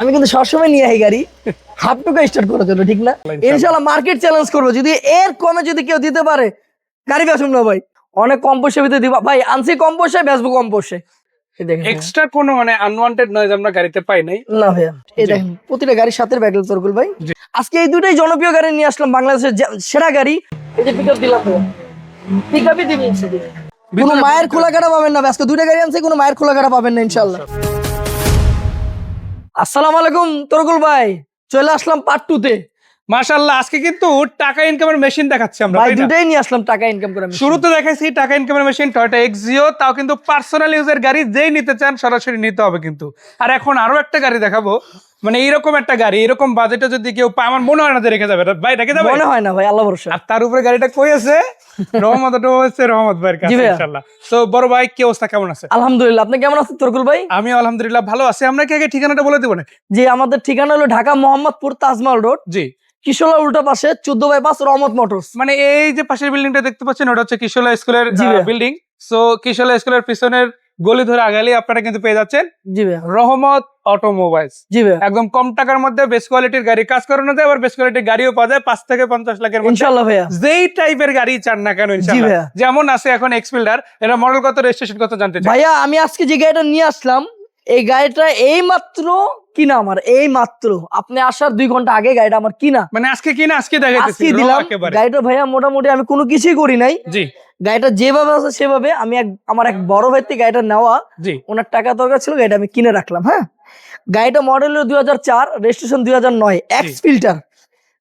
আমি কিন্তু সবসময় নিয়ে আই গাড়ি। হাফ টুকা স্টার্ট করার জন্য ঠিক না? ইনশাল্লাহ মার্কেট চ্যালেঞ্জ করব। যদি এর কমে যদি কেউ দিতে পারে গাড়ি বেসুন না ভাই। অনেক কম পয়সা ভিতরে দিবা। ভাই আনছি কম পয়সায় বেসবো কম পয়সায়। এক্সট্রা কোনো মানে আনওয়ান্টেড নয়েজ আমরা গাড়িতে পাই নাই। না ভাইয়া। এই দেখেন প্রতিটা গাড়ির সাথে ব্যাগল তরকুল ভাই। আজকে এই দুটাই জনপ্রিয় গাড়ি নিয়ে আসলাম বাংলাদেশের সেরা গাড়ি। এই যে পিকআপ দিলাম পিকআপই ইনশাআল্লাহ। কোনো মায়ের খোলা কাটা পাবেন না আজকে দুইটা গাড়ি আনছে কোনো মায়ের খোলা কাটা পাবেন না ইনশাল্লাহ আসসালামু আলাইকুম তরকুল ভাই। চলে আসলাম পার্ট টু তে। মাশাআল্লাহ আজকে কিন্তু টাকা ইনকামের মেশিন দেখাচ্ছি আমরা ভাই দুটেই নিয়ে আসলাম টাকা ইনকাম করার মেশিন শুরুতে দেখাইছি টাকা ইনকামের মেশিন টয়টা এক্সিও তাও কিন্তু পার্সোনাল ইউজের গাড়ি যেই নিতে চান সরাসরি নিতে হবে কিন্তু। আর এখন আরও একটা গাড়ি দেখাবো। মানে এইরকম একটা গাড়ি এরকম বাজেটে যদি কেউ পায় আমার মনে হয় না যে রেখে যাবে। ভাই রেখে যাবে? মনে হয় না ভাই আল্লাহ ভরসা। আর তার উপরে গাড়িটা কই আছে? রহমত হচ্ছে রহমত ভাইয়ের কাছে জি ইনশাআল্লাহ তো বড় ভাই কি অবস্থা? কেমন আছে? আলহামদুলিল্লাহ আপনি কেমন আছেন তরকুল ভাই? আমি আলহামদুলিল্লাহ ভালো আছি। আমরা কি আগে ঠিকানাটা বলে দিব না? যে আমাদের ঠিকানা হলো ঢাকা মোহাম্মদপুর তাজমহল রোড। জি। কিশোলা উল্টা পাশে চোদ্দ বাই পাঁচ রহমত মোটরস। মানে এই যে পাশের বিল্ডিংটা দেখতে পাচ্ছেন ওটা হচ্ছে কিশোলা স্কুলের বিল্ডিং। সো কিশোলা স্কুলের পিছনের গলি ধরে আগালে আপনারা কিন্তু পেয়ে যাচ্ছেন। জি রহমত অটোমোবাইলস জি ভাইয়া। একদম কম টাকার মধ্যে বেস্ট কোয়ালিটির গাড়ি কাজ করানো যায় আবার বেস্ট কোয়ালিটির গাড়িও পাওয়া যায় পাঁচ থেকে পঞ্চাশ লাখের মধ্যে। ইনশাল্লাহ ভাইয়া। যেই টাইপের গাড়ি চান না কেন ইনশাআল্লাহ। ভাইয়া। যেমন আছে এখন এক্সপিল্ডার এটা মডেল কত রেজিস্ট্রেশন কত জানতে চাই? ভাইয়া আমি আজকে যে গাড়িটা নিয়ে আসলাম এই গাড়িটা এই মাত্র কিনা আমার এই মাত্র আপনি আসার দুই ঘণ্টা আগে গাড়িটা আমার কিনা। মানে আজকে কিনা আজকে দেখাইতেছি দিলাম। গাড়িটা ভাইয়া মোটামুটি আমি কোনো কিছুই করি নাই। জি। গাড়িটা যেভাবে আছে সেভাবে আমি এক আমার এক বড় ভাই থেকে গাড়িটা নেওয়া জি। ওনার টাকা দরকার ছিল গাড়িটা আমি কিনে রাখলাম হ্যাঁ? গাড়িটা মডেল হলো দুই হাজার চার রেজিস্ট্রেশন দুই হাজার নয় এক্স ফিল্টার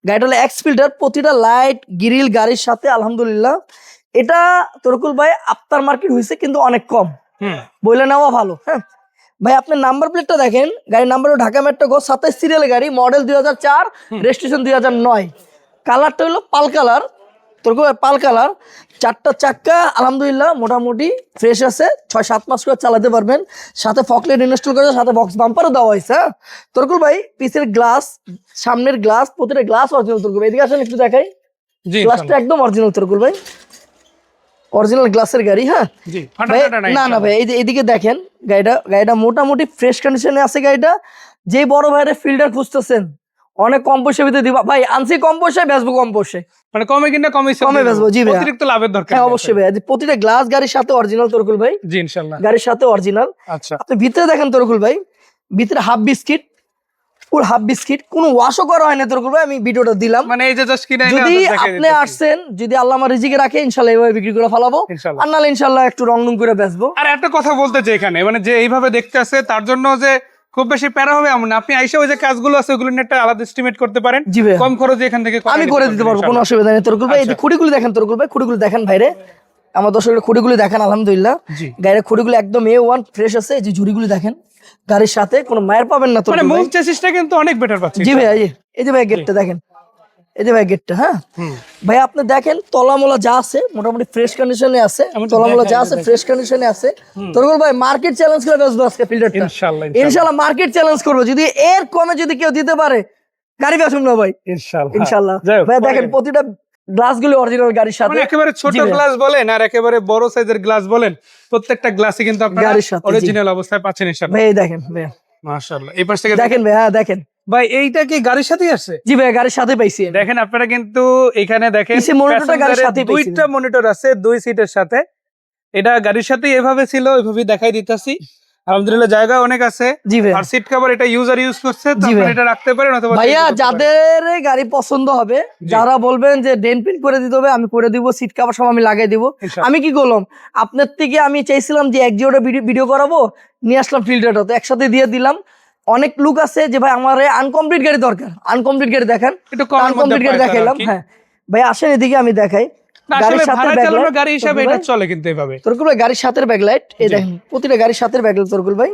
গাড়িটা হলো এক্স ফিল্টার প্রতিটা লাইট গ্রিল গাড়ির সাথে আলহামদুলিল্লাহ। এটা তরকুল ভাই আফতার মার্কেট হয়েছে কিন্তু অনেক কম। বলে নেওয়া ভালো হ্যাঁ? ভাই আপনার নাম্বার প্লেটটা দেখেন। গাড়ির নাম্বার হলো ঢাকা মেট্রো গো সাতাইশ সিরিয়াল গাড়ি মডেল দুই হাজার চার রেজিস্ট্রেশন দুই হাজার নয়। কালারটা হলো পাল কালার তোর পাল কালার চারটা চাক্কা আলহামদুলিল্লাহ মোটামুটি ফ্রেশ আছে। ছয় সাত মাস করে চালাতে পারবেন। সাথে ফকলেট ইনস্টল করে সাথে বক্স বাম্পারও দেওয়া হয়েছে হ্যাঁ? তোরকুল ভাই পিসের গ্লাস সামনের গ্লাস প্রতিটা গ্লাস অরিজিনাল তোরকুল ভাই এদিকে আসেন একটু দেখাই। গ্লাসটা একদম অরিজিনাল তোরকুল ভাই। অরিজিনাল গ্লাসের গাড়ি হ্যাঁ? না না ভাই এদিকে দেখেন গাড়িটা গাড়িটা মোটামুটি ফ্রেশ কন্ডিশনে আছে গাড়িটা। যে বড় ভাইয়ের ফিল্টার খুঁজতেছেন অনেক কম পয়সা ভিতরে দিবা। ভাই আনছি কম পয়সায় বেচবো কম পয়সায়। মানে কমে কিনা কমে কমে বেচবো, জি ভাইয়া। অতিরিক্ত লাভের দরকার হ্যাঁ অবশ্যই ভাই প্রতিটা গ্লাস গাড়ির সাথে অরিজিনাল তরকুল ভাই। জি ইনশাআল্লাহ। গাড়ির সাথে অরিজিনাল আচ্ছা। আপনি ভিতরে দেখেন তরকুল ভাই। ভিতরে হাফ বিস্কিট পুরো হাফ বিস্কিট কোনো ওয়াশও করা হয় না তরকুল ভাই আমি ভিডিওটা দিলাম। মানে এই যে জাস্ট কিনে যদি আপনি আসছেন যদি আল্লাহ আমার রিজিকে রাখে ইনশাল্লাহ এভাবে বিক্রি করে ফেলাবো। ইনশাআল্লাহ। আর নাহলে ইনশাল্লাহ একটু রং রং করে বেচবো। আর একটা কথা বলতে চাই এখানে। মানে যে এইভাবে দেখতে আছে তার জন্য যে খুব বেশি প্যারা হবে এমন না। আপনি আইসা ওই যে কাজগুলো আছে ওগুলো নিয়ে একটা আলাদা এস্টিমেট করতে পারেন। জি ভাই কম খরচে এখান থেকে আমি করে দিতে পারব কোনো অসুবিধা নেই। তরকুল ভাই এই যে আচ্ছা। খুঁড়িগুলি দেখেন তরকুল ভাই খুঁড়িগুলো দেখেন ভাইরে। আমার দর্শকের খুঁড়িগুলো দেখেন আলহামদুলিল্লাহ। গাড়ির খুঁড়িগুলি একদম এ ওয়ান ফ্রেশ আছে এই যে ঝুড়িগুলো দেখেন। গাড়ির সাথে কোনো মায়ের পাবেন না মানে তরকুল মুভ চেসিসটা কিন্তু অনেক বেটার পাচ্ছি। জি ভাই এই যে ভাই গেটটা দেখেন। এই যে ভাই গেটটা হ্যাঁ? ভাই আপনি দেখেন তলামলা যা আছে মোটামুটি ফ্রেশ কন্ডিশনে আছে তলামলা যা আছে ফ্রেশ কন্ডিশনে আছে। তরকুল ভাই মার্কেট চ্যালেঞ্জ করে আজকে ফিল্টারটা ইনশাআল্লাহ ইনশাল্লাহ মার্কেট চ্যালেঞ্জ করব। যদি এর কমে যদি কেউ দিতে পারে গাড়ি বেসুন না ভাই। ইনশাআল্লাহ। ইনশাল্লাহ যাই ভাই দেখেন প্রতিটা গ্লাসগুলো অরিজিনাল গাড়ির সাথে মানে একেবারে ছোট গ্লাস বলেন আর একেবারে বড় সাইজের গ্লাস বলেন প্রত্যেকটা গ্লাসই কিন্তু আপনারা গাড়ির সাথে, অরিজিনাল অবস্থায় পাচ্ছেন ইনশাআল্লাহ। ভাই দেখেন ভাই। মাশাআল্লাহ। এই পাশ থেকে দেখেন। ভাই হ্যাঁ দেখেন। ভাই এইটা কি গাড়ির সাথেই আছে জি ভাই গাড়ির সাথে পাইছি দেখেন আপনারা কিন্তু এখানে দেখেন দুইটা মনিটর আছে দুই সিটের সাথে। এটা গাড়ির সাথে এভাবে ছিল ওইভাবে দেখাই দিতেছি। আলহামদুলিল্লাহ জায়গা অনেক আছে। আর সিট কভার এটা ইউজার ইউজ করছে তো জি আপনারা ভাই। এটা রাখতে পারেন অথবা ভাইয়া change করতে পারেন। যাদের গাড়ি পছন্দ হবে যারা বলবেন যে ডেন প্রিন্ট করে দিতে হবে আমি করে দিব সিট কাভার সব আমি লাগিয়ে দিব। আমি কি করলাম? আপনার থেকে আমি চাইছিলাম যে এক জিওটা ভিডিও করাবো নিয়ে আসলাম ফিল্টারটা তো একসাথে দিয়ে দিলাম অনেক লুক আছে যে ভাই আমার আনকমপ্লিট গাড়ি দরকার। আনকমপ্লিট গাড়ি দেখেন। একটু আনকমপ্লিট গাড়ি দেখাইলাম হ্যাঁ। ভাই আসেন এদিকে আমি দেখাই। আসলে সাথে ভাড়া চালানোর গাড়ি হিসাবে এটা চলে কিন্তু এভাবে। তরকুল ভাই গাড়ির সাথে ব্যাকলাইট এই দেখেন প্রতিটা গাড়ির সাথে ব্যাকলাইট তরকুল ভাই।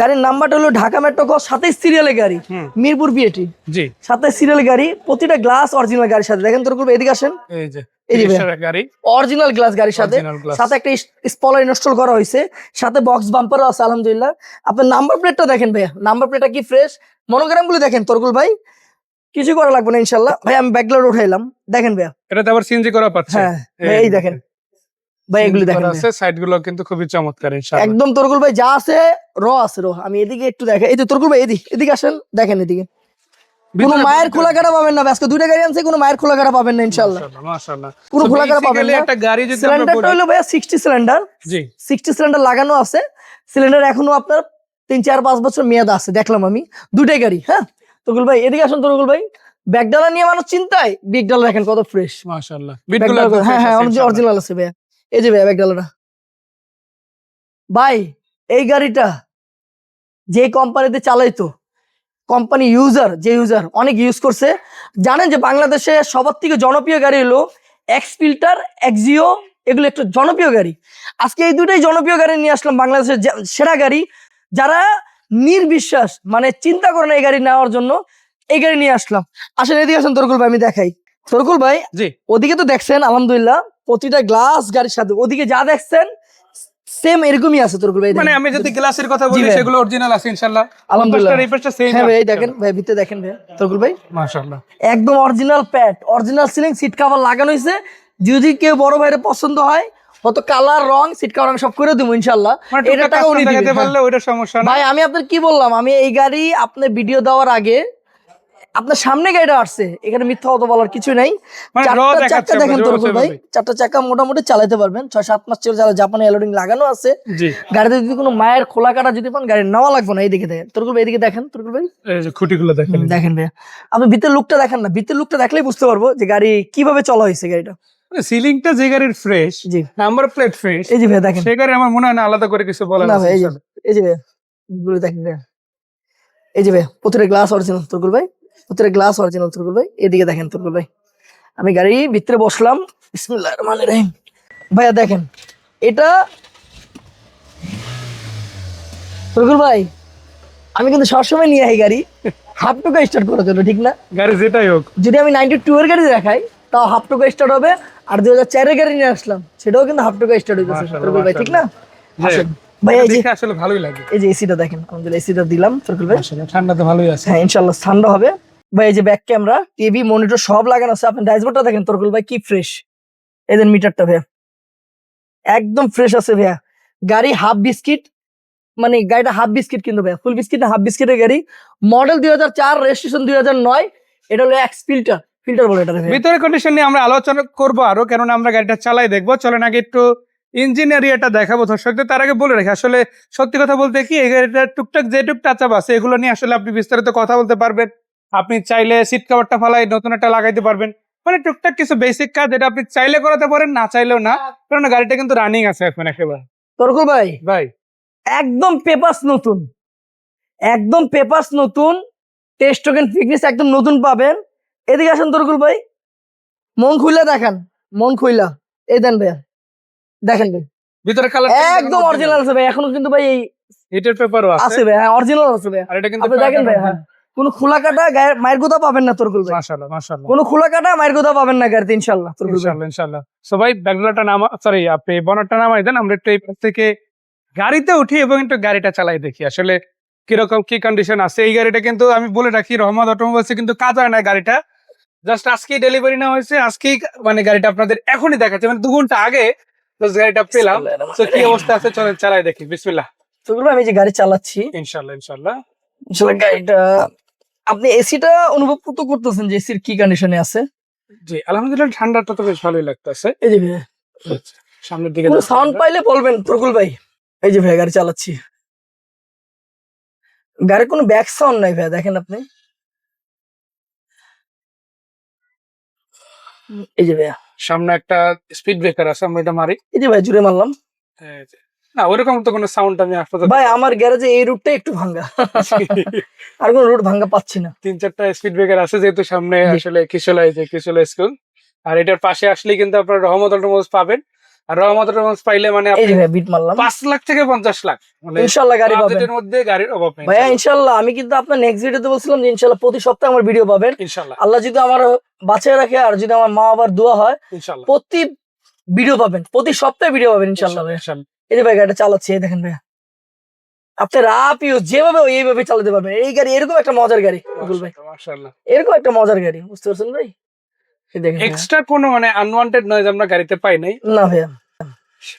গাড়ির নাম্বারটা হলো ঢাকা মেট্রো ক সাতাইশ সিরিয়ালের গাড়ি মিরপুর বিএটি জি। সাতাইশ সিরিয়াল গাড়ি প্রতিটা গ্লাস অরিজিনাল গাড়ির সাথে। দেখেন তরকুল ভাই এদিকে আসেন। এই যে এই যে ভাই। রিক্সার গাড়ি। অরিজিনাল গ্লাস গাড়ির সাথে। সাথে একটা স্পলার ইনস্টল করা হয়েছে। সাথে বক্স বাম্পারও আছে আলহামদুলিল্লাহ। আপনার নাম্বার প্লেটটা দেখেন ভাইয়া। নাম্বার প্লেটটা কি ফ্রেশ মনোগ্রামগুলো দেখেন তরকুল ভাই। কিছু করা লাগবে না ইনশাল্লাহ। ভাই আমি ব্যাকলার উঠাইলাম। দেখেন ভাইয়া। এটাতে আবার সিএনজি করা পাচ্ছে। হ্যাঁ ভাই, এই দেখেন। ভাই এগুলো দেখেন আছে সাইডগুলো কিন্তু খুবই চমৎকার ইনশাআল্লাহ। একদম তরকুল ভাই যা আছে র আছে র আমি এদিকে একটু দেখে এই তো তোর ভাই এদিকে এদিকে আসেন দেখেন এদিকে। কোনো মায়ের খোলা কাটা পাবেন না আজকে দুইটা গাড়ি আনছে কোনো মায়ের খোলা কাটা পাবেন না ইনশাল্লাহ মাশাআল্লাহ। কোনো খোলা কাটা পাবেন না। একটা গাড়ি যদি আমরা সিলিন্ডারটা হলো ভাইয়া সিক্সটি সিলিন্ডার জি। সিক্সটি সিলিন্ডার লাগানো আছে। সিলিন্ডার এখনও আপনার তিন চার পাঁচ বছর মেয়াদ আছে দেখলাম আমি। দুইটাই গাড়ি হ্যাঁ? তরকুল ভাই এদিকে আসুন তরকুল ভাই। ব্যাগডালা নিয়ে মানুষ চিন্তায় দেখেন কত ফ্রেশ মাশাআল্লাহ। হ্যাঁ হ্যাঁ আছে, অরিজিনাল আছে ভাইয়া। এই যে ভাইয়া ব্যাগডালাটা ভাই এই গাড়িটা যে কোম্পানিতে চালাইতো কোম্পানি ইউজার যে ইউজার অনেক ইউজ করছে। জানেন যে বাংলাদেশে সবার থেকে জনপ্রিয় গাড়ি হলো এক্স ফিল্টার এক্সিও এগুলো একটু জনপ্রিয় গাড়ি। আজকে এই দুটাই জনপ্রিয় গাড়ি নিয়ে আসলাম বাংলাদেশের সেরা গাড়ি। যারা নির্বিশ্বাস মানে চিন্তা করে না এই গাড়ি নেওয়ার জন্য এই গাড়ি নিয়ে আসলাম। আসেন এদিকে আসেন তরকুল ভাই আমি দেখাই। তরকুল ভাই জি। ওদিকে তো দেখছেন আলহামদুলিল্লাহ প্রতিটা গ্লাস গাড়ির সাথে ওদিকে যা দেখছেন সেম এরকমই আছে তোর ভাই মানে আমি যদি গ্লাসের কথা বলি সেগুলো অরিজিনাল আছে ইনশাআল্লাহ। আলহামদুলিল্লাহ। এই পাশটা সেম হ্যাঁ ভাই দেখেন ভাই ভিতরে দেখেন ভাই তরকুল ভাই। মাশাআল্লাহ। একদম original pad original ceiling seat cover লাগানো হয়েছে। যদি কেউ বড় ভাইয়ের পছন্দ হয় হয়তো কালার রং সিট কভার রং সব করে দেবো ইনশাল্লাহ মানে এটা টাকা উনি হ্যাঁ। পারলে ওইটা সমস্যা ভাই আমি আপনার কি বললাম? আমি এই গাড়ি আপনার ভিডিও দেওয়ার আগে আপনার সামনে গাড়িটা আসছে। এখানে মিথ্যা কথা বলার কিছু নাই। মানে চারটা চাকা দেখেন তোর ভাই। চারটা চাকা মোটামুটি চালাতে পারবেন। ছয় সাত মাস চলে জাপানে এলোডিং লাগানো আছে। গাড়িতে যদি কোনো মায়ের খোলা কাটা যদি পান গাড়ি নেওয়া লাগবে না এইদিকে দেখেন। তোর ভাই এদিকে দেখেন তোর ভাই। খুঁটিগুলো দেখেন। দেখেন ভাই আপনি ভিতর লুকটা দেখেন না। ভিতর লুকটা দেখলেই বুঝতে পারব যে গাড়ি কীভাবে চলা হয়েছে গাড়িটা। সিলিংটা যে গাড়ির ফ্রেশ জি। নাম্বার প্লেট ফ্রেশ এই যে ভাই দেখেন। সে গাড়ি আমার মনে হয় না আলাদা করে কিছু বলার না ভাই এই যে ভাই দেখেন এই যে ভাই প্রতিটা গ্লাস অরিজিনাল তুরকুল ভাই প্রতিটা গ্লাস অরিজিনাল তুরকুল ভাই এদিকে দেখেন তুরকুল ভাই। আমি গাড়ি ভিতরে বসলাম বিসমিল্লাহির রহমানির রহিম। ভাইয়া দেখেন এটা তুরকুল ভাই আমি কিন্তু সবসময় নিয়ে আই গাড়ি। হাফ টুকা স্টার্ট করার জন্য ঠিক না? গাড়ি যেটাই হোক। যদি আমি নাইনটি টু এর গাড়ি দেখাই তাও হাফ টুকা স্টার্ট হবে। আর দুই হাজার চারের গাড়ি নিয়ে আসলাম সেটাও কিন্তু হাফ টুকা স্টার্ট তুরকুল ভাই ঠিক না। আসেন। ভাই এই যে দেখে আসলে ভালোই লাগে। এই যে এসিটা দেখেন আমাদের এসিটা দিলাম তুরকুল ভাই। ঠান্ডা তো ভালোই আছে। হ্যাঁ ইনশাল্লাহ ঠান্ডা হবে। ভাই এই যে ব্যাক ক্যামেরা টিভি মনিটর সব লাগানো আছে। আপনি ড্যাশবোর্ডটা দেখেন তরকুল ভাই কি ফ্রেশ এদের মিটারটা ভাইয়া। একদম ফ্রেশ আছে ভাইয়া। গাড়ি হাফ বিস্কিট মানে গাড়িটা হাফ বিস্কিট কিন্তু ভাইয়া। ফুল বিস্কিট না হাফ বিস্কিটের গাড়ি। মডেল দুই হাজার চার রেজিস্ট্রেশন দুই হাজার নয়। এটা হলো এক্স ফিল্টার ফিল্টার বলে এটা ভিতরে কন্ডিশন নিয়ে আমরা আলোচনা করব আরও কেননা আমরা গাড়িটা চালাই দেখব। চলেন আগে একটু ইঞ্জিন এরিয়াটা দেখাবো দর্শকদের। তার আগে বলে রাখি আসলে সত্যি কথা বলতে কি এই গাড়িটা টুকটাক যেটুক টাচ আপ আছে এগুলো নিয়ে আসলে আপনি বিস্তারিত কথা বলতে পারবেন। আপনি চাইলে সিট কাভারটা ফালাই নতুন একটা লাগাইতে পারবেন। মানে টুকটাক কিছু বেসিক কাজ যেটা আপনি চাইলে করাতে পারেন না চাইলেও না। কারণ গাড়িটা কিন্তু রানিং আছে এখন একেবারে। তরকুল ভাই ভাই। একদম পেপারস নতুন। একদম পেপারস নতুন টেস্ট টোকেন ফিটনেস একদম নতুন পাবেন। এদিকে আসেন তরকুল ভাই। মন খুইলা দেখান মন খুইলা। এই দেন ভাইয়া দেখেন ভাই। ভিতরে কালার একদম অরিজিনাল আছে ভাই এখনও কিন্তু ভাই এই হিটের পেপারও আছে। আছে ভাই হ্যাঁ অরিজিনাল আছে ভাই আর এটা কিন্তু আপনি দেখেন ভাই হ্যাঁ। কোনো খোলা কাটা গায়ের মায়ের গোদা পাবেন না তরকুল ভাই। মাশাআল্লাহ মাশাআল্লাহ। কোনো খোলা কাটা মায়ের গোদা পাবেন না গাড়িতে ইনশাল্লাহ তরকুল ভাই। ইনশাল্লাহ ইনশাল্লাহ সো ভাই ব্যাগগুলোটা নামা সরি আপনি বনারটা নামাই দেন আমরা একটু এই পাশ থেকে গাড়িতে উঠি এবং একটু গাড়িটা চালাই দেখি। আসলে কীরকম কি কন্ডিশন আছে? এই গাড়িটা কিন্তু আমি বলে রাখি রহমত অটোমোবাইলসে কিন্তু কাজ হয় না গাড়িটা। জাস্ট আজকেই ডেলিভারি নেওয়া হয়েছে আজকেই মানে গাড়িটা আপনাদের এখনই দেখাচ্ছে। মানে দু ঘণ্টা আগে গাড়িটা পেলাম। তো কি অবস্থা আছে? চলেন চালাই দেখি। বিসমিল্লাহ। তরকুল আমি যে গাড়ি চালাচ্ছি ইনশাল্লাহ ইনশাল্লাহ। ইনশাল্লাহ গাড়িটা আপনি এসিটা অনুভব তো করতেছেন যে এসির কি কন্ডিশনে আছে? জি আলহামদুলিল্লাহ ঠান্ডাটা তো বেশ ভালোই লাগতেছে। এই যে ভাইয়া। সামনের দিকে সাউন্ড পাইলে বলবেন প্রকুল ভাই। এই যে ভাই গাড়ি চালাচ্ছি। গাড়ির কোনো ব্যাক সাউন্ড নাই ভাই দেখেন আপনি। এই যে ভাইয়া। সামনে একটা স্পিড ব্রেকার আছে আমরা এটা মারি। এই যে ভাই জুড়ে মারলাম। না ওরকম তো কোনো সাউন্ড আমি আসতে ভাই আমার গ্যারেজে এই রুটটা একটু ভাঙ্গা। আর কোনো রুট ভাঙ্গা পাচ্ছি না। তিন চারটা স্পিড ব্রেকার আছে যেহেতু সামনে আসলে কিশোলা যে কিশোলা স্কুল। আর এটার পাশে আসলে কিন্তু আপনার রহমত অটোমোবাইলস পাবেন। আর রহমত পাইলে মানে এই যে বিট মারলাম। পাঁচ লাখ থেকে পঞ্চাশ লাখ। মানে ইনশাল্লাহ গাড়ি পাবেন। বাজেটের মধ্যে গাড়ির অভাব নেই ভাইয়া ইনশাল্লাহ। আমি কিন্তু আপনার নেক্সট ভিডিওতে বলছিলাম যে ইনশাল্লাহ প্রতি সপ্তাহে আমার ভিডিও পাবেন। ইনশাল্লাহ। আল্লাহ যদি আমার বাঁচিয়ে রাখে আর যদি আমার মা আবার দোয়া হয় ইনশাল্লাহ। প্রতি ভিডিও পাবেন প্রতি সপ্তাহে ভিডিও পাবেন ইনশাল্লাহ এই যে ভাই গাড়িটা চালাচ্ছি দেখেন ভাইয়া। আপনার আপ ইউজ যেভাবে এইভাবে চালাতে পারবেন। এই গাড়ি এরকম একটা মজার গাড়ি ভাই। এরকম একটা মজার গাড়ি বুঝতে পারছেন ভাই। এক্সট্রা কোনো মানে আনওয়ান্টেড নয়েজ আমরা গাড়িতে পাই নাই। না ভাইয়া।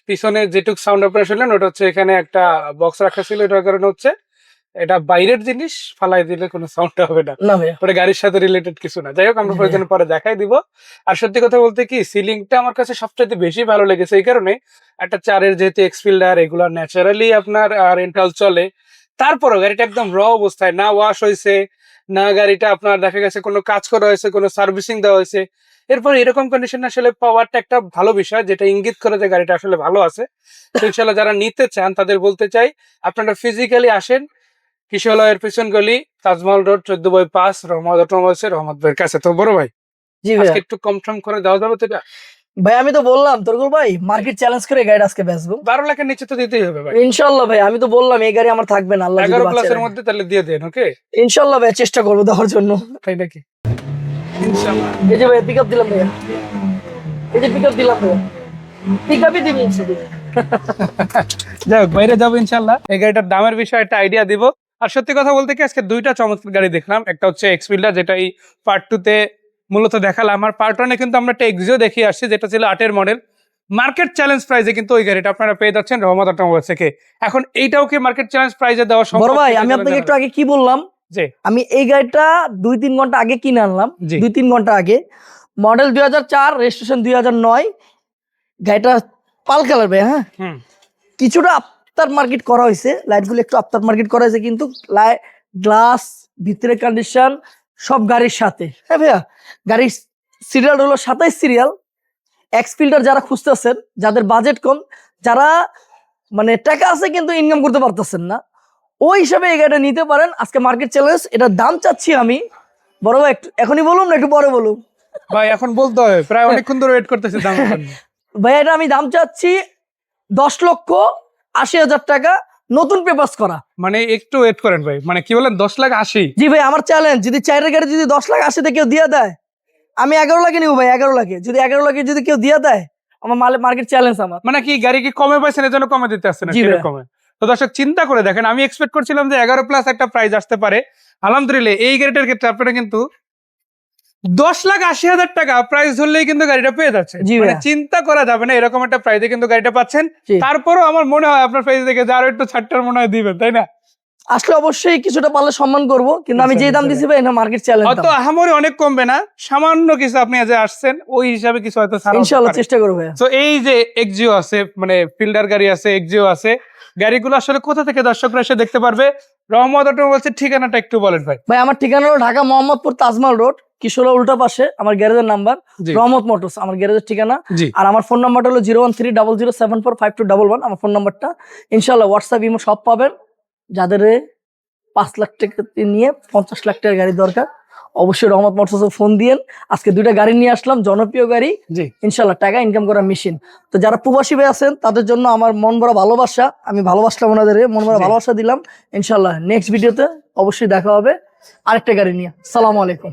পিছনে যেটুক সাউন্ড শুনলেন ওটা হচ্ছে এখানে একটা বক্স রাখা ছিল এটার কারণে হচ্ছে এটা বাইরের জিনিস ফালাই দিলে কোনো সাউন্ড হবে না। ওটা গাড়ির সাথে রিলেটেড কিছু না। যাই হোক আমরা জি প্রয়োজন পরে দেখাই দিব। আর সত্যি কথা বলতে কি সিলিংটা আমার কাছে সবচেয়ে বেশি ভালো লেগেছে এই কারণে একটা চারের যেহেতু এক্সফিল্ডার এগুলো ন্যাচারালি আপনার রেন্টাল চলে। তারপরও গাড়িটা একদম র অবস্থায় না ওয়াশ হয়েছে না গাড়িটা আপনার দেখা গেছে কোনো কাজ করা হয়েছে কোনো সার্ভিসিং দেওয়া হয়েছে। এরপর এরকম কন্ডিশন আসলে পাওয়ারটা একটা ভালো বিষয় যেটা ইঙ্গিত করে যে গাড়িটা আসলে ভালো আছে। ইনশাল্লাহ যারা নিতে চান তাদের বলতে চাই আপনারা ফিজিক্যালি আসেন কিশোলয়ের পিছন গলি তাজমহল রোড চোদ্দ বই পাঁচ রহমদ অটোমোবাইলসের রহমদ ভাইয়ের কাছে। তো বড় ভাই আজকে একটু কম টম করে দেওয়া যাবে তো ভাই আমি তো বললাম তোরগুল ভাই মার্কেট চ্যালেঞ্জ করে গাড়ি আজকে বেচবো। বারো লাখের নিচে তো দিতেই হবে ভাই। ইনশাল্লাহ ভাই আমি তো বললাম এই গাড়ি আমার থাকবে না আল্লাহ এগারো প্লাসের মধ্যে তাহলে দিয়ে দেন ওকে ইনশাল্লাহ ভাই চেষ্টা করব দেওয়ার জন্য। তাই নাকি? ইনশাল্লাহ। এই যে ভাই পিক আপ দিলাম ভাইয়া। এই যে পিক আপ দিলাম ভাইয়া। পিক আপই দিবি। যাই হোক বাইরে যাব ইনশাল্লাহ। এই গাড়িটার দামের বিষয়ে একটা আইডিয়া দিব। আর সত্যি কথা বলতে কি আজকে দুইটা চমৎকার গাড়ি দেখলাম। একটা হচ্ছে এক্সপিল্ডার যেটা এই পার্ট টু তে মূলত দেখালাম। আর পার্ট ওয়ানে কিন্তু আমরা একটা এক্সিও দেখিয়ে আসছি যেটা ছিল আটের মডেল মার্কেট চ্যালেঞ্জ প্রাইজে কিন্তু ওই গাড়িটা আপনারা পেয়ে যাচ্ছেন রহমত অটোমোবাইল থেকে। এখন এইটাও কি মার্কেট চ্যালেঞ্জ প্রাইজে দেওয়া সম্ভব ভাই আমি আপনাকে একটু আগে কি বললাম? যে আমি এই গাড়িটা দুই তিন ঘণ্টা আগে কিনে আনলাম। দুই তিন ঘণ্টা আগে। মডেল দুই হাজার চার রেজিস্ট্রেশন দুই হাজার নয়। গাড়িটা পাল কালার ভাই হ্যাঁ? কিছুটা আফতার মার্কেট করা হয়েছে। লাইটগুলো একটু আফতার মার্কেট করা হয়েছে কিন্তু গ্লাস ভিতরে কন্ডিশন সব গাড়ির সাথে। হ্যাঁ ভাইয়া গাড়ির সিরিয়াল হলো সাতাইশ সিরিয়াল এক্স ফিল্টার যারা খুঁজতেছেন যাদের বাজেট কম যারা মানে টাকা আছে কিন্তু ইনকাম করতে পারতেছেন না ওই হিসাবে এই গাড়িটা নিতে পারেন। আজকে মার্কেট চ্যালেঞ্জ এটার দাম চাচ্ছি আমি। বড় ভাই একটু এখনই বলুন না একটু পরে বলুন। ভাই এখন বলতে হবে প্রায় অনেকক্ষণ ধরে ওয়েট করতেছি জন্য। ভাই এটা আমি দাম চাচ্ছি দশ লক্ষ আশি হাজার টাকা। নতুন পেপার্স করা। মানে একটু ওয়েট করেন ভাই। মানে কি বলেন দশ লাখ আশি? জি ভাই আমার চ্যালেঞ্জ যদি চারের গাড়ি যদি দশ লাখ আশিতে কেউ দিয়ে দেয় আমি এগারো লাখে নিবো ভাই এগারো লাখে। যদি এগারো লাখে যদি কেউ দিয়ে দেয় আমার মালে মার্কেট চ্যালেঞ্জ আমার। মানে কি গাড়ি কি কমে পাইছেন এর জন্য কমে দিতে আসছে না? কমে। তো দর্শক চিন্তা করে দেখেন আমি এক্সপেক্ট করছিলাম যে এগারো প্লাস একটা প্রাইস আসতে পারে। আলহামদুলিল্লাহ এই গাড়িটার ক্ষেত্রে আপনারা কিন্তু দশ লাখ আশি হাজার টাকা প্রাইস ধরলেই কিন্তু গাড়িটা পেয়ে যাচ্ছে মানে চিন্তা করা যাবে না এরকম একটা প্রাইসে কিন্তু গাড়িটা পাচ্ছেন। তারপরও আমার মনে হয় আপনার প্রাইস দেখে যে আরও একটু ছাড়টার মনে হয় দিবেন তাই না? আসলে অবশ্যই কিছুটা পারলে সম্মান করব কিন্তু আমি যে দাম দিছি ভাই এটা মার্কেট চ্যালেঞ্জ হয়তো আহামরি অনেক কমবে না সামান্য কিছু আপনি আজ আসছেন ওই হিসাবে কিছু হয়তো ইনশাল্লাহ চেষ্টা করব তো এই যে এক্সিও আছে মানে ফিল্ডার গাড়ি আছে এক্সিও আছে গাড়িগুলো আসলে কোথা থেকে দর্শকরা এসে দেখতে পারবে? রহমত অটোমোবাইলসের ঠিকানাটা একটু বলেন ভাই। ভাই আমার ঠিকানা হলো ঢাকা মোহাম্মদপুর তাজমহল রোড কিশোর উল্টা পাশে আমার গ্যারেজের নাম্বার রহমত মোটরস আমার গ্যারেজের ঠিকানা। আর আমার ফোন নাম্বারটা হলো zero one three double zero seven four five two double one আমার ফোন নাম্বারটা ইনশাল্লাহ হোয়াটসঅ্যাপ ইমো সব পাবেন। যাদের পাঁচ লাখ টাকা নিয়ে পঞ্চাশ লাখ টাকার গাড়ি দরকার অবশ্যই রহমত মোটরসে ফোন দিয়েন। আজকে দুইটা গাড়ি নিয়ে আসলাম জনপ্রিয় গাড়ি। জি। ইনশাল্লাহ টাকা ইনকাম করা মেশিন তো যারা প্রবাসী ভাই আছেন তাদের জন্য আমার মন ভরা ভালোবাসা আমি ভালোবাসলাম ওনাদের মন ভরা ভালোবাসা দিলাম। ইনশাল্লাহ নেক্সট ভিডিওতে অবশ্যই দেখা হবে। আরেকটা গাড়ি নিয়ে। সালাম আলাইকুম।